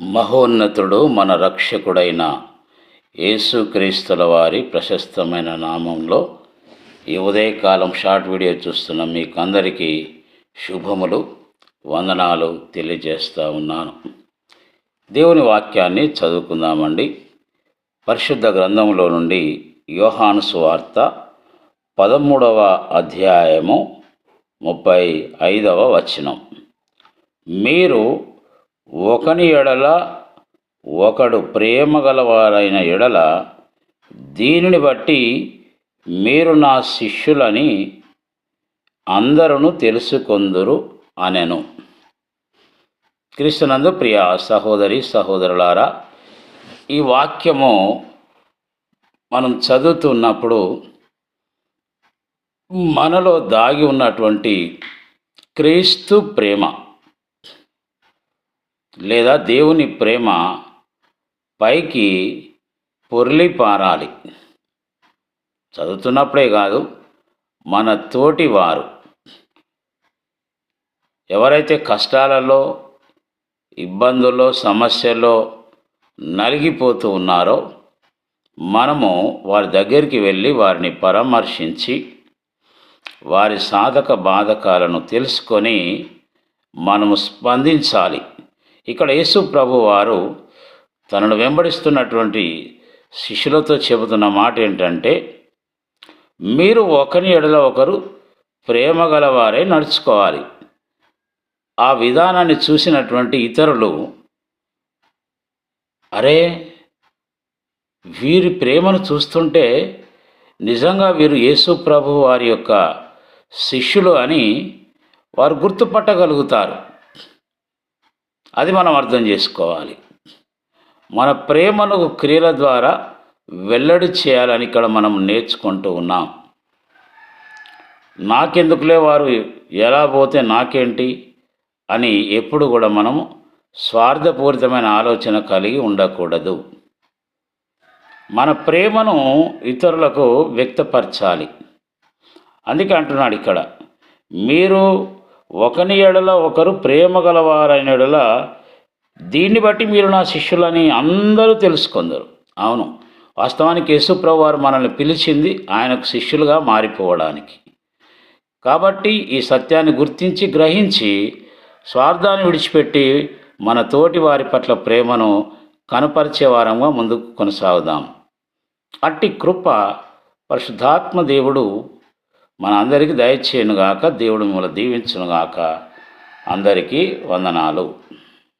మహోన్నతుడు మన రక్షకుడైన యేసుక్రీస్తుల వారి ప్రశస్తమైన నామంలో ఈ ఉదయకాలం షార్ట్ వీడియో చూస్తున్న మీకు అందరికీ శుభములు వందనాలు తెలియజేస్తూ ఉన్నాను. దేవుని వాక్యాన్ని చదువుకుందామండి. పరిశుద్ధ గ్రంథంలో నుండి యోహాను సువార్త పదమూడవ అధ్యాయము ముప్పై ఐదవ వచనం. మీరు ఒకని ఎడల ఒకడు ప్రేమ గలవారైన ఎడల దీనిని బట్టి మీరు నా శిష్యులని అందరూ తెలుసుకొందురు అనెను. క్రీస్తునందు ప్రియ సహోదరి సహోదరులారా ఈ వాక్యము మనం చదువుతున్నప్పుడు మనలో దాగి ఉన్నటువంటి క్రీస్తు ప్రేమ. లేదా దేవుని ప్రేమ పైకి పొర్లి పారాలి. చదువుతున్నప్పుడే కాదు మన తోటి వారు. ఎవరైతే కష్టాలలో ఇబ్బందుల్లో సమస్యల్లో నలిగిపోతూ ఉన్నారో మనము వారి దగ్గరికి వెళ్ళి వారిని పరామర్శించి వారి సాధక బాధకాలను తెలుసుకొని మనము స్పందించాలి. ఇక్కడ యేసు ప్రభు వారు తనను వెంబడిస్తున్నటువంటి శిష్యులతో చెబుతున్న మాట ఏంటంటే మీరు ఒకరి ఎడల ఒకరు ప్రేమ గలవారే నడుచుకోవాలి. ఆ విధానాన్ని చూసినటువంటి ఇతరులు అరే వీరి ప్రేమను చూస్తుంటే నిజంగా వీరు యేసు ప్రభు వారి యొక్క శిష్యులు అని వారు గుర్తుపట్టగలుగుతారు. అది మనం అర్థం చేసుకోవాలి. మన ప్రేమను క్రియల ద్వారా వెల్లడి చేయాలని ఇక్కడ మనం నేర్చుకుంటూ ఉన్నాం. నాకెందుకులే వారు ఎలా పోతే నాకేంటి అని ఎప్పుడు కూడా మనము స్వార్థపూరితమైన ఆలోచన కలిగి ఉండకూడదు. మన ప్రేమను ఇతరులకు వ్యక్తపరచాలి. అందుకే అంటున్నాడు ఇక్కడ మీరు ఒకని ఎడల ఒకరు ప్రేమ గలవారైన ఎడల దీన్ని బట్టి మీరు నా శిష్యులని అందరూ తెలుసుకుందరు. అవును వాస్తవానికి యేసుప్రభు వారు మనల్ని పిలిచింది ఆయనకు శిష్యులుగా మారిపోవడానికి. కాబట్టి ఈ సత్యాన్ని గుర్తించి గ్రహించి స్వార్థాన్ని విడిచిపెట్టి మన తోటి వారి పట్ల ప్రేమను కనపరిచే వారంగా ముందుకు కొనసాగుదాం. అట్టి కృప పరిశుద్ధాత్మ దేవుడు మన అందరికీ దయచేయనుగాక దేవుడు మిమ్మల్ని దీవించునుగాక. అందరికీ వందనాలు.